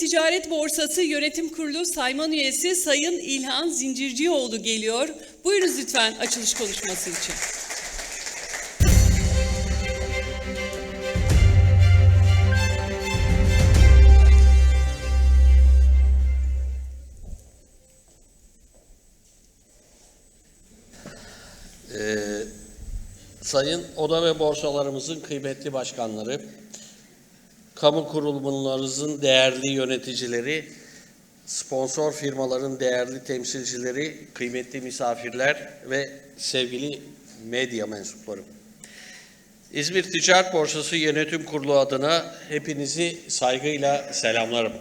Ticaret Borsası Yönetim Kurulu Sayman Üyesi Sayın İlhan Zincircioğlu geliyor. Buyurunuz lütfen açılış konuşması için. Ee, sayın oda ve borsalarımızın kıymetli başkanları, kamu kurumlarımızın değerli yöneticileri, sponsor firmaların değerli temsilcileri, kıymetli misafirler ve sevgili medya mensupları. İzmir Ticaret Borsası Yönetim Kurulu adına hepinizi saygıyla selamlarım.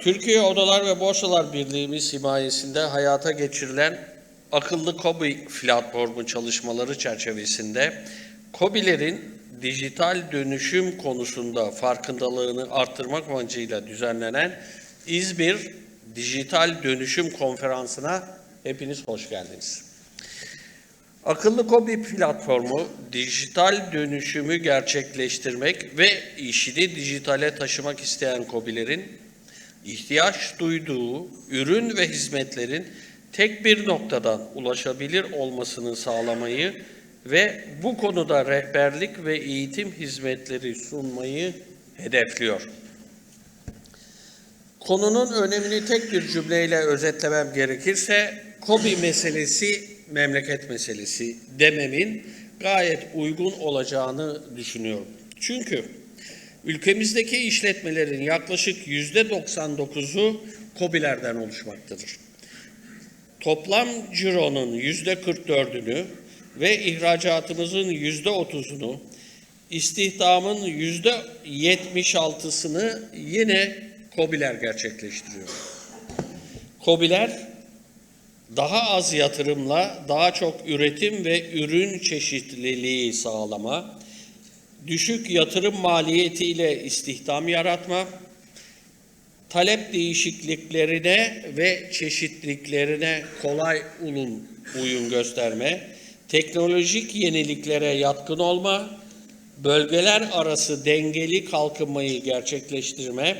Türkiye Odalar ve Borsalar Birliği'miz himayesinde hayata geçirilen akıllı KOBİ platformu çalışmaları çerçevesinde KOBİ'lerin dijital dönüşüm konusunda farkındalığını arttırmak amacıyla düzenlenen İzmir Dijital Dönüşüm Konferansı'na hepiniz hoş geldiniz. Akıllı KOBİ platformu dijital dönüşümü gerçekleştirmek ve işini dijitale taşımak isteyen KOBİ'lerin ihtiyaç duyduğu ürün ve hizmetlerin tek bir noktadan ulaşabilir olmasını sağlamayı ve bu konuda rehberlik ve eğitim hizmetleri sunmayı hedefliyor. Konunun önemini tek bir cümleyle özetlemem gerekirse, KOBİ meselesi memleket meselesi dememin gayet uygun olacağını düşünüyorum. Çünkü ülkemizdeki işletmelerin yaklaşık yüzde 99'u KOBİ'lerden oluşmaktadır. Toplam cironun yüzde 44'ünü ve ihracatımızın yüzde 30'unu, istihdamın yüzde 76'sını yine KOBİ'ler gerçekleştiriyor. KOBİ'ler daha az yatırımla daha çok üretim ve ürün çeşitliliği sağlama, düşük yatırım maliyetiyle istihdam yaratma, talep değişikliklerine ve çeşitliliklerine kolay uyum, uyum gösterme, teknolojik yeniliklere yatkın olma, bölgeler arası dengeli kalkınmayı gerçekleştirme,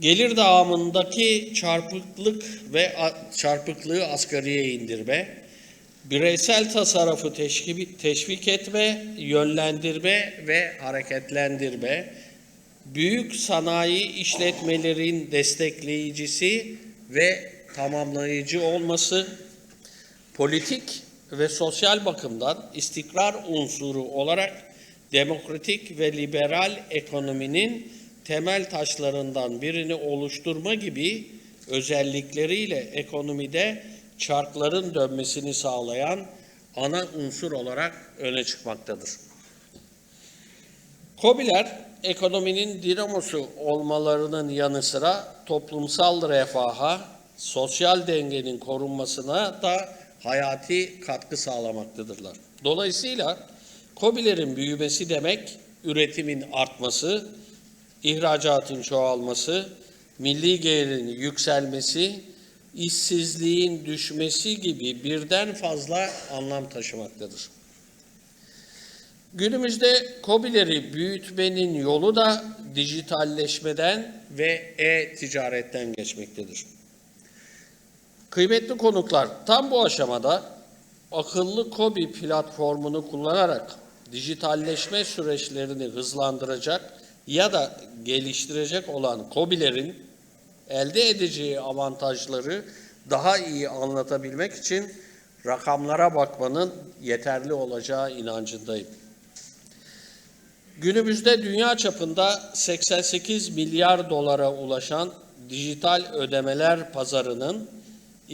gelir dağılımındaki çarpıklık ve çarpıklığı asgariye indirme, bireysel tasarrufu teşvik etme, yönlendirme ve hareketlendirme, büyük sanayi işletmelerin destekleyicisi ve tamamlayıcı olması, politik ve sosyal bakımdan istikrar unsuru olarak demokratik ve liberal ekonominin temel taşlarından birini oluşturma gibi özellikleriyle ekonomide çarkların dönmesini sağlayan ana unsur olarak öne çıkmaktadır. KOBİ'ler ekonominin dinamosu olmalarının yanı sıra toplumsal refaha, sosyal dengenin korunmasına da hayati katkı sağlamaktadırlar. Dolayısıyla KOBİ'lerin büyümesi demek üretimin artması, ihracatın çoğalması, milli gelirin yükselmesi, işsizliğin düşmesi gibi birden fazla anlam taşımaktadır. Günümüzde KOBİ'leri büyütmenin yolu da dijitalleşmeden ve e-ticaretten geçmektedir. Kıymetli konuklar, tam bu aşamada akıllı KOBİ platformunu kullanarak dijitalleşme süreçlerini hızlandıracak ya da geliştirecek olan KOBİ'lerin elde edeceği avantajları daha iyi anlatabilmek için rakamlara bakmanın yeterli olacağı inancındayım. Günümüzde dünya çapında 88 milyar dolara ulaşan dijital ödemeler pazarının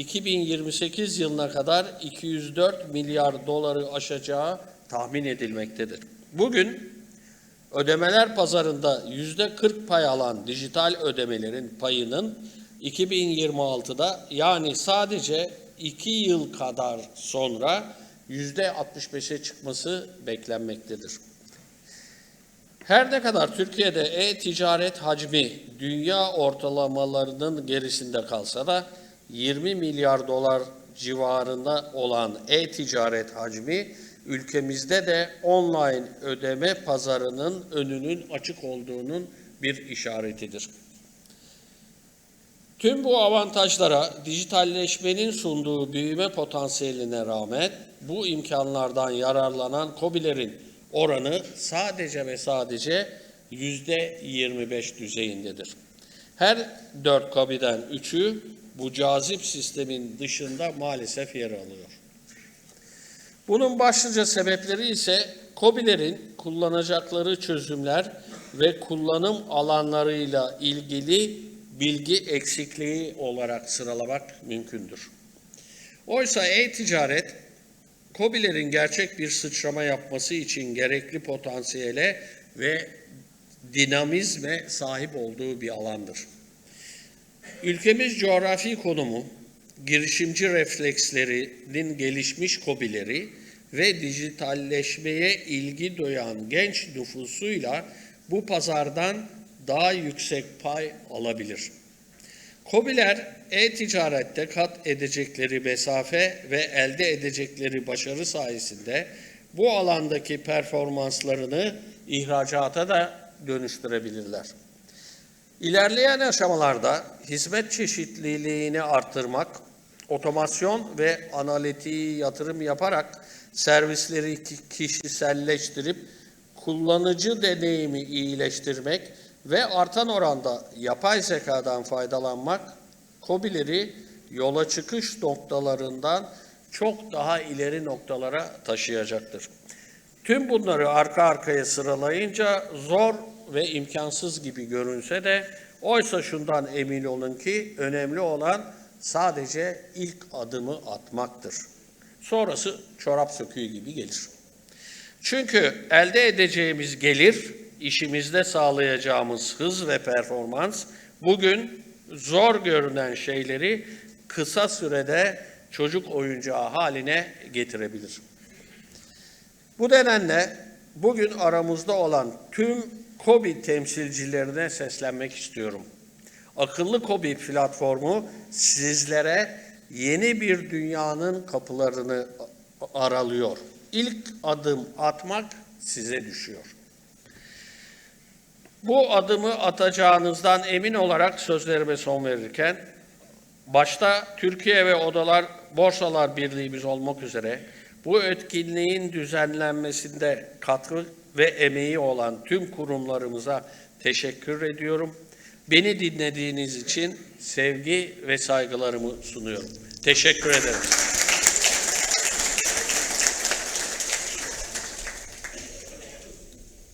2028 yılına kadar 204 milyar doları aşacağı tahmin edilmektedir. Bugün ödemeler pazarında yüzde 40 pay alan dijital ödemelerin payının 2026'da yani sadece 2 yıl kadar sonra yüzde 65'e çıkması beklenmektedir. Her ne kadar Türkiye'de e-ticaret hacmi dünya ortalamalarının gerisinde kalsa da 20 milyar dolar civarında olan e-ticaret hacmi ülkemizde de online ödeme pazarının önünün açık olduğunun bir işaretidir. Tüm bu avantajlara dijitalleşmenin sunduğu büyüme potansiyeline rağmen bu imkanlardan yararlanan KOBİ'lerin oranı sadece ve sadece yüzde 25 düzeyindedir. Her dört KOBİ'den üçü bu cazip sistemin dışında maalesef yer alıyor. Bunun başlıca sebepleri ise KOBİ'lerin kullanacakları çözümler ve kullanım alanlarıyla ilgili bilgi eksikliği olarak sıralamak mümkündür. Oysa e-ticaret, KOBİ'lerin gerçek bir sıçrama yapması için gerekli potansiyele ve dinamizme sahip olduğu bir alandır. Ülkemiz coğrafi konumu, girişimci reflekslerinin gelişmiş kobileri ve dijitalleşmeye ilgi duyan genç nüfusuyla bu pazardan daha yüksek pay alabilir. Kobiler e-ticarette kat edecekleri mesafe ve elde edecekleri başarı sayesinde bu alandaki performanslarını ihracata da dönüştürebilirler. İlerleyen aşamalarda hizmet çeşitliliğini arttırmak, otomasyon ve analitiği yatırım yaparak servisleri ki- kişiselleştirip kullanıcı deneyimi iyileştirmek ve artan oranda yapay zekadan faydalanmak KOBİ'leri yola çıkış noktalarından çok daha ileri noktalara taşıyacaktır. Tüm bunları arka arkaya sıralayınca zor ve imkansız gibi görünse de oysa şundan emin olun ki önemli olan sadece ilk adımı atmaktır. Sonrası çorap söküğü gibi gelir. Çünkü elde edeceğimiz gelir, işimizde sağlayacağımız hız ve performans bugün zor görünen şeyleri kısa sürede çocuk oyuncağı haline getirebilir. Bu nedenle bugün aramızda olan tüm KOBİ temsilcilerine seslenmek istiyorum. Akıllı KOBİ platformu sizlere yeni bir dünyanın kapılarını aralıyor. İlk adım atmak size düşüyor. Bu adımı atacağınızdan emin olarak sözlerime son verirken başta Türkiye ve Odalar Borsalar Birliğimiz olmak üzere bu etkinliğin düzenlenmesinde katkı ve emeği olan tüm kurumlarımıza teşekkür ediyorum. Beni dinlediğiniz için sevgi ve saygılarımı sunuyorum. Teşekkür ederim.